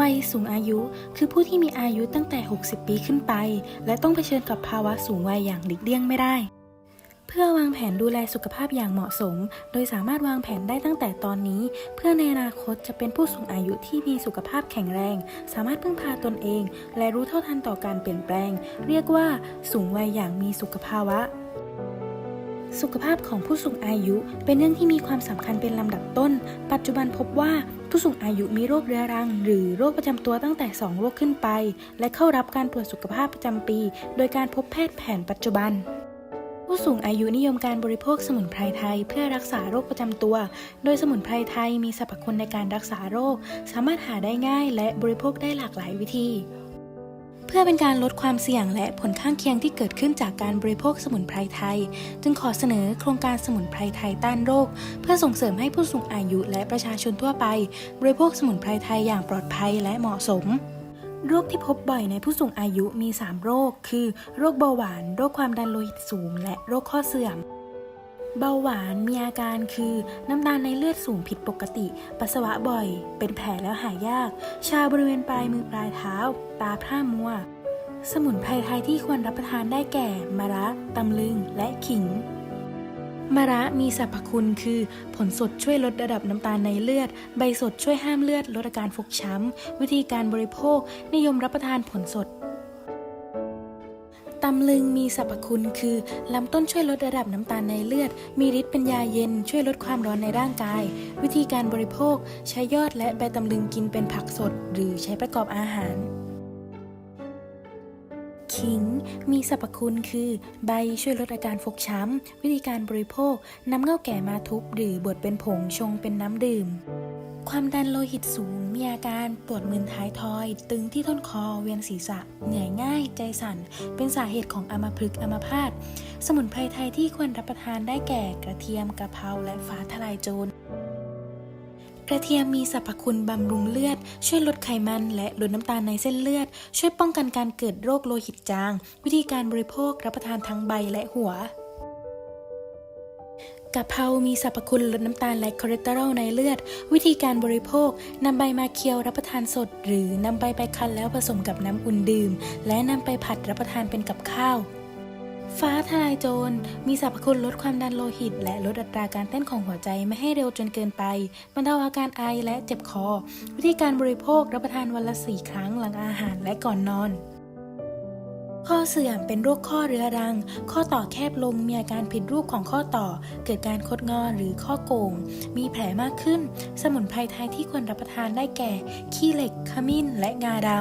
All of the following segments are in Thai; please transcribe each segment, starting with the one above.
วัยสูงอายุ คือผู้ที่มีอายุตั้งแต่ 60 ปีขึ้นไป และต้องเผชิญกับภาวะสูงวัยอย่างหลีกเลี่ยงไม่ได้ เพื่อวางแผนดูแลสุขภาพอย่างเหมาะสม โดยสามารถวางแผนได้ตั้งแต่ตอนนี้ เพื่อในอนาคตจะเป็นผู้สูงอายุที่มีสุขภาพแข็งแรง สามารถพึ่งพาตนเอง และรู้เท่าทันต่อการเปลี่ยนแปลง เรียกว่า สูงวัยอย่างมีสุขภาวะสุขภาพของผู้สูงอายุเป็นเรื่องที่มีความสำคัญเป็นลำดับต้น ปัจจุบันพบว่า ผู้สูงอายุมีโรคเรื้อรัง หรือโรคประจำตัวตั้งแต่ 2 โรคขึ้นไป และเข้ารับการตรวจสุขภาพประจำปี โดยการพบแพทย์แผนปัจจุบัน ผู้สูงอายุนิยมการบริโภคสมุนไพรไทย เพื่อรักษาโรคประจำตัว โดยสมุนไพรไทยมีสรรพคุณในการรักษาโรค สามารถหาได้ง่ายและบริโภคได้หลากหลายวิธี พื่อเป็นการลดความเสี่ยงและผลข้างเคียงที่เกิดขึ้นจากการบริโภคสมุนไพรไทย จึงขอเสนอโครงการสมุนไพรไทยต้านโรค เพื่อส่งเสริมให้ผู้สูงอายุและประชาชนทั่วไป บริโภคสมุนไพรไทยอย่างปลอดภัยและเหมาะสมโรคที่พบบ่อยในผู้สูงอายุมี 3 โรค คือ โรคเบาหวาน โรคความดันโลหิตสูง และโรคข้อเสื่อม เบาหวานมีอาการคือน้ำตาลในเลือดสูงผิดปกติ ปัสสาวะบ่อย เป็นแผลแล้วหายาก ชาบริเวณปลายมือปลายเท้า ตาพร่ามัว สมุนไพรไทยที่ควรรับประทานได้แก่ มะระตำลึง และขิง มะระมีสรรพคุณคือ ผลสดช่วยลดระดับน้ำตาลในเลือด ใบสดช่วยห้ามเลือดลดอาการฟกช้ำ วิธีการบริโภคนิยมรับประทานผลสด ตำลึงมีสรรพคุณคือลำต้นช่วยลดระดับน้ำตาลในเลือด มีฤทธิ์เป็นยาเย็นช่วยลดความร้อนในร่างกาย วิธีการบริโภค ใช้ยอดและใบตำลึงกินเป็นผักสด หรือใช้ประกอบอาหารขิงมีสรรพคุณคือ ใบช่วยลดอาการฟกช้ำ วิธีการบริโภคนำเง่าแก่มาทุบหรือบดเป็นผงชงเป็นน้ำดื่ม ความดันโลหิตสูง มีอาการปวดมึนท้ายทอย ตึงที่ต้นคอ เวียนศีรษะ เหนื่อยง่าย ใจสั่น เป็นสาเหตุของอัมพฤกษ์อัมพาต สมุนไพรไทยที่ควรรับประทานได้แก่กระเทียม กระเพรา และฟ้าทลายโจร กระเทียมมีสรรพคุณบำรุงเลือด ช่วยลดไขมัน และลดน้ำตาลในเส้นเลือด ช่วยป้องกันการเกิดโรคโลหิตจาง วิธีการบริโภครับประทานทั้งใบและหัว กะเพรามีสรรพคุณลดน้ำตาลและคอเลสเตอรอลในเลือด วิธีการบริโภคนำใบมาเคี่ยวรับประทานสด หรือนำใบไปคั้นแล้วผสมกับน้ำอุ่นดื่ม และนำไปผัดรับประทานเป็นกับข้าวฟ้าทลายโจรมีสรรพคุณลดความดันโลหิต และลดอัตราการเต้นของหัวใจไม่ให้เร็วจนเกินไปบรรเทาอาการไอและเจ็บคอ วิธีการบริโภครับประทานวันละสี่ครั้งหลังอาหารและก่อนนอน ข้อเสื่อมเป็นโรคข้อเรื้อรัง ข้อต่อแคบลงมีอาการผิดรูปของข้อต่อ เกิดการคดงอหรือข้อโก่ง มีแผลมากขึ้น สมุนไพรไทยที่ควรรับประทานได้แก่ ขี้เหล็ก ขมิ้น และงาดำ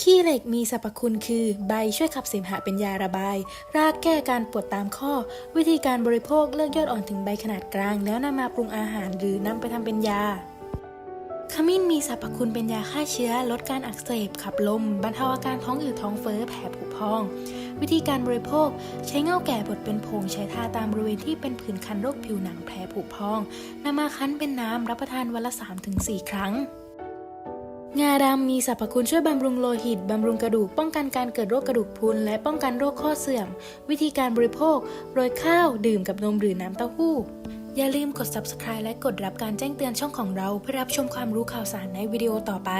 ขี้เหล็กมีสรรพคุณคือใบช่วยขับเสมหะเป็นยาระบาย รากแก้การปวดตามข้อ วิธีการบริโภคเลือกยอดอ่อนถึงใบขนาดกลาง แล้วนำมาปรุงอาหารหรือนำไปทำเป็นยา ขมิ้นมีสรรพคุณเป็นยาฆ่าเชื้อ ลดการอักเสบ ขับลม บรรเทาอาการท้องอืดท้องเฟ้อ แผลผุพอง วิธีการบริโภค ใช้เง่าแก่บดเป็นผง ใช้ทาตามบริเวณที่เป็นผื่นคันโรคผิวหนังแผลผุพองนำมาคั้นเป็นน้ำรับประทานวันละ 3-4 ครั้งงาดำมีสรรพคุณช่วยบำรุงโลหิต บำรุงกระดูก ป้องกันการเกิดโรคกระดูกพรุน และป้องกันโรคข้อเสื่อม วิธีการบริโภค โรยข้าว ดื่มกับนมหรือน้ำเต้าหู้ อย่าลืมกด subscribe และกดรับการแจ้งเตือนช่องของเรา เพื่อรับชมความรู้ข่าวสารในวิดีโอต่อไป